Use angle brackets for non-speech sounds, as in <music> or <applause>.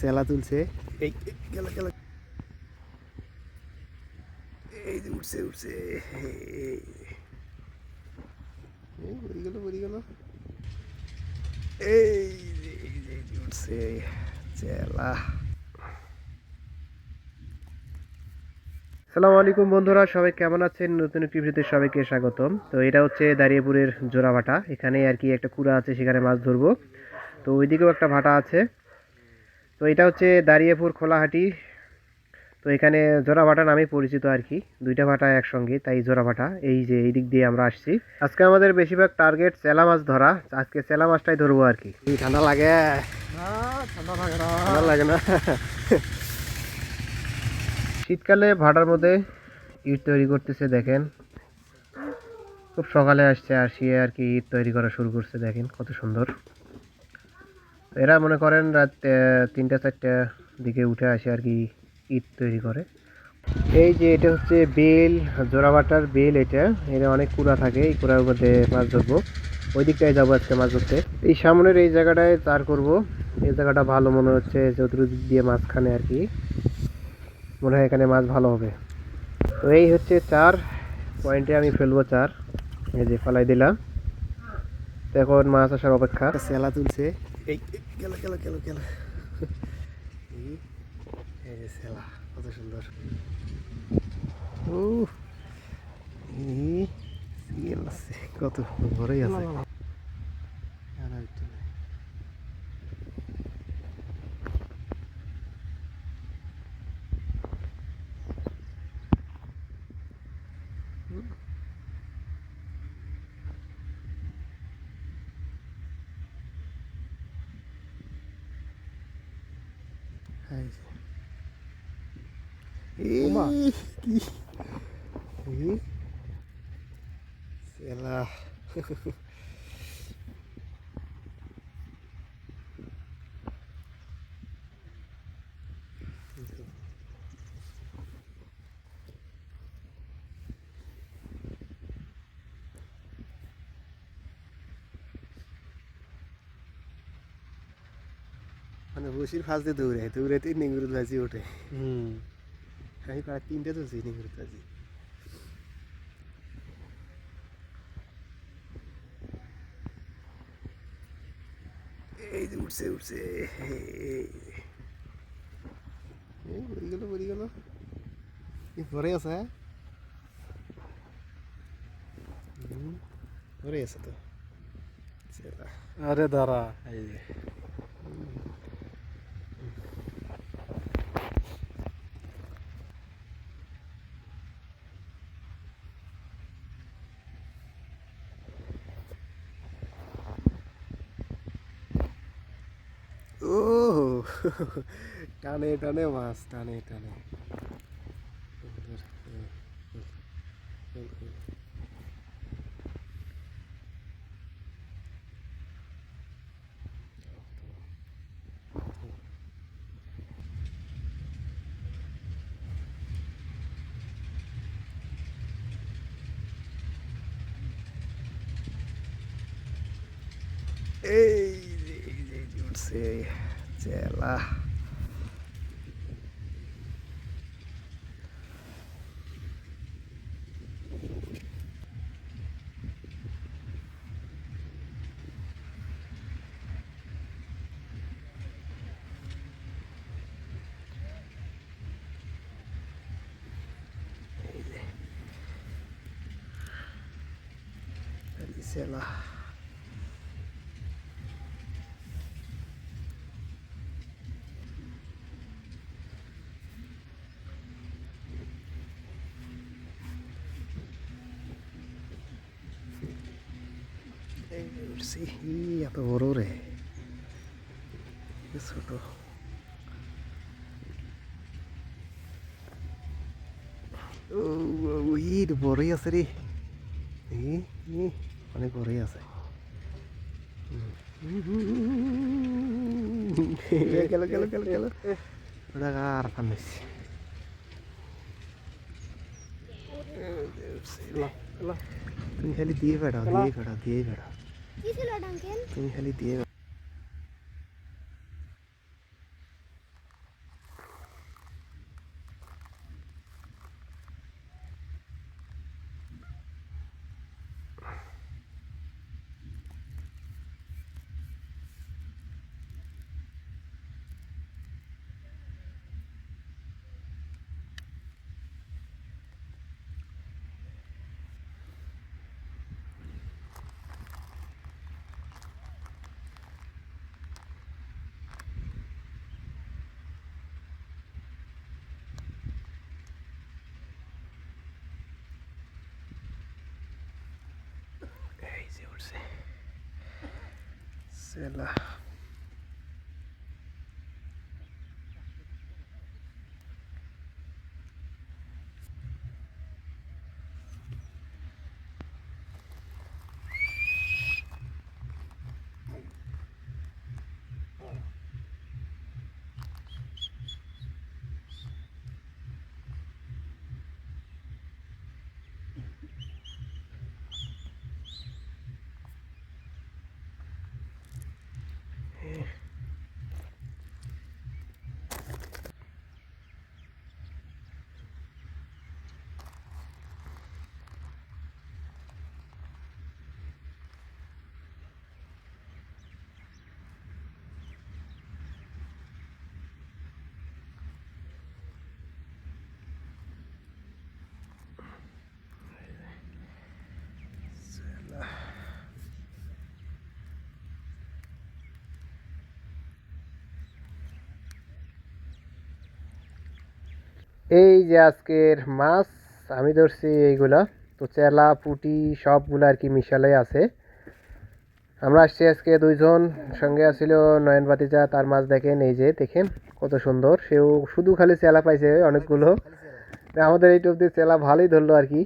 সেলা তুলছে। এই গেল গেল। এই উঠছে উঠছে। সালামু আলাইকুম বন্ধুরা, সবাই কেমন আছেন? নতুন একটি ভিডিওতে সবাইকে স্বাগতম। তো এটা হচ্ছে দাঁড়িয়েপুরের জোড়াভাটা এখানে আর কি একটা কুড়া আছে, সেখানে মাছ ধরবো। তো ওইদিকেও একটা ভাটা আছে। তো এটা হচ্ছে দাঁড়িয়েপুর খোলাহাটি। তো এখানে জোড়া ভাটা নামে পরিচিত আর কি দুইটা ভাটা একসঙ্গে তাই জোড়া ভাটা এই যে এই দিক দিয়ে আমরা আসছি। আজকে আমাদের বেশিরভাগ টার্গেট চেলা মাছ ধরা। আজকে চেলা মাছটাই ধরবো আর কি ঠান্ডা লাগে। ঠান্ডা লাগে না। শীতকালে ভাটার মধ্যে ইট তৈরি করতেছে দেখেন। খুব সকালে আসছে আসিয়ে আর কি ইট তৈরি করা শুরু করছে দেখেন কত সুন্দর। এরা মনে করেন রাত তিনটা, চারটা দিকে উঠে আসে আর কি ইট তৈরি করে। এই যে এটা হচ্ছে বেল, জোড়াবাটার বেল এটা। এটা অনেক কুড়া থাকে, এই কুড়ার মধ্যে মাছ ধরবো। ওই দিকটায় যাব আজকে মাছ ধরতে। এই সামনের এই জায়গাটায় চার করব। এই জায়গাটা ভালো মনে হচ্ছে, চতুর্দিক দিয়ে মাঝখানে আর কি। মনে হয় এখানে মাছ ভালো হবে। তো এই হচ্ছে চার। পয়েন্টে আমি ফেলব চার। এই যে ফালাই দিলাম। তো এখন মাছ আসার অপেক্ষা। সেলা তুলছে। এই গেল গেল গেল গেল এই এই যে সেলা কত সুন্দর ও এই সিএল আছে কত বড়ই আছে কি? <laughs> মানে বসির ফাঁস দিয়ে দৌড়ে দৌড়াতে নিংরুদ ভাজি ওঠে আমি প্রায় তিনটে তো নিংরুদ ভাজি এই যে উঠছে উঠছে এই এই পড়ে গেল পড়ে গেল কি পরে আছে হ্যাঁ? হুম, পরে আছে তো সেটা আরে দাঁড়া এই ও টানে টানে মাছ টানে টানে এই যে, এই যে, você. Sei lá. sei lá. উঠছি এত বড় রে ছোট ইট বড়ই আছে রে অনেক বড়ই আছে গেল গেল গেল গেল ওটা আর ফান্দিছি তুমি খালি দিয়ে বেড়াও দিয়ে বেড়াও দিয়ে বেড়াও কি ছিল আঙ্কেল তুমি খালি দিয়ে se la এই যে আজকের মাছ, আমি ধরছি এইগুলা। তো চেলা, পুটি, সবগুলো আর কি মিশালে আছে। আমরা আসছি আজকে দুইজন। সঙ্গে আসছিল নয়ন বাতিজা তার মাছ দেখেন, এই যে দেখেন, কত সুন্দর। সেও শুধু খালি চেলা পাইছে, অনেকগুলো। আমাদের এই টপ দিয়ে চেলা ভালোই ধরলো আর কি।